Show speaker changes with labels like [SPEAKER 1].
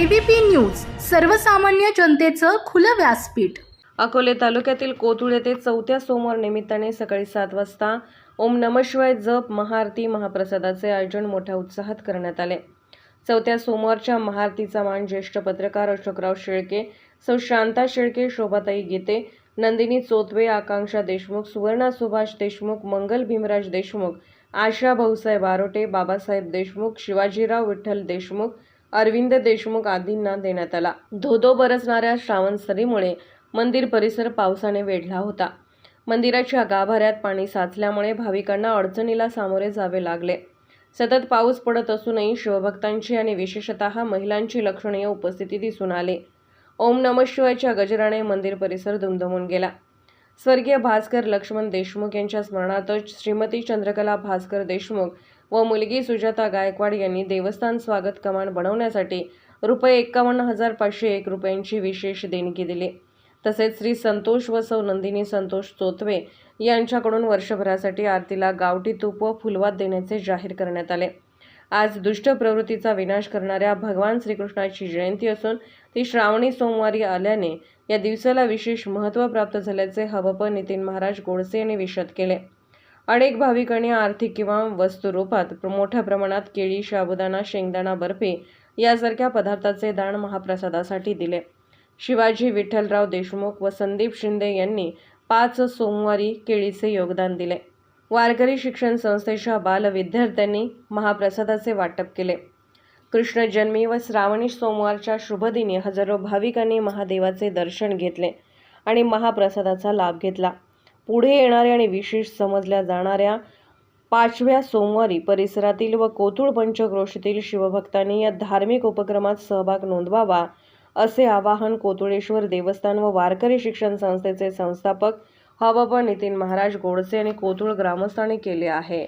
[SPEAKER 1] ABP news सर्वसामान्य जनतेचं खुलं व्यासपीठ.
[SPEAKER 2] अकोले तालुक्यातील कोथुळ येथे चौथ्या सोमवार निमित्ताने सकाळी सात वाजता ओम नमशिवाय जप महाआरती महाप्रसादाचे आयोजन मोठ्या उत्साहात करण्यात आले. चौथ्या सोमवारच्या महाआरतीचा मान ज्येष्ठ पत्रकार अशोकराव शेळके सौ शांता शेळके शोभाताई गीते नंदिनी चोतवे आकांक्षा देशमुख सुवर्णा सुभाष देशमुख मंगल भीमराज देशमुख आशा भाऊसाहेब आरोटे बाबासाहेब देशमुख शिवाजीराव विठ्ठल देशमुख अरविंद देशमुख आदींना देण्यात आला. धोधो बरसणाऱ्या श्रावणसरीमुळे मंदिर परिसर पावसाने वेढला होता. मंदिराच्या गाभाऱ्यात पाणी साचल्यामुळे भाविकांना अडचणीला सामोरे जावे लागले. सतत पाऊस पडत असूनही शिवभक्तांची आणि विशेषतः महिलांची लक्षणीय उपस्थिती दिसून आली. ओम नम शिवायच्या गजराने मंदिर परिसर दुमदमून गेला. स्वर्गीय भास्कर लक्ष्मण देशमुख यांच्या स्मरणार्थ श्रीमती चंद्रकला भास्कर देशमुख व मुलगी सुजाता गायकवाड यांनी देवस्थान स्वागत कमान बनवण्यासाठी रुपये एकावन्न हजार पाचशे एक रुपयांची विशेष देणगी दिली. तसेच श्री संतोष व सौ नंदिनी संतोष चोतवे यांच्याकडून वर्षभरासाठी आरतीला गावठी तूप व फुलवात देण्याचे जाहीर करण्यात आले. आज दुष्ट प्रवृत्तीचा विनाश करणाऱ्या भगवान श्रीकृष्णाची जयंती असून ती श्रावणी सोमवारी आल्याने या दिवसाला विशेष महत्त्व प्राप्त झाल्याचे हवप नितीन महाराज गोडसे यांनी विशद केले. अनेक भाविकांनी आर्थिक किंवा वस्तुरूपात मोठ्या प्रमाणात केळी साबुदाणा शेंगदाणा बर्फी यासारख्या पदार्थाचे दान महाप्रसादासाठी दिले. शिवाजी विठ्ठलराव देशमुख व संदीप शिंदे यांनी पाच सोमवारी केळीचे योगदान दिले. वारकरी शिक्षण संस्थेच्या बाल विद्यार्थ्यांनी महाप्रसादाचे वाटप केले. कृष्ण जन्मी व श्रावणी सोमवारच्या शुभदिनी हजारो भाविकांनी महादेवाचे दर्शन घेतले आणि महाप्रसादाचा लाभ घेतला. पुढे येणाऱ्या आणि विशेष समजल्या जाणाऱ्या पाचव्या सोमवारी परिसरातील व कोथुळ पंचक्रोशीतील शिवभक्तांनी या धार्मिक उपक्रमात सहभाग नोंदवावा असे आवाहन कोतुळेश्वर देवस्थान व वारकरी शिक्षण संस्थेचे संस्थापक हवाबा नितीन महाराज गोडसे आणि कोथुळ ग्रामस्थांनी केले आहे.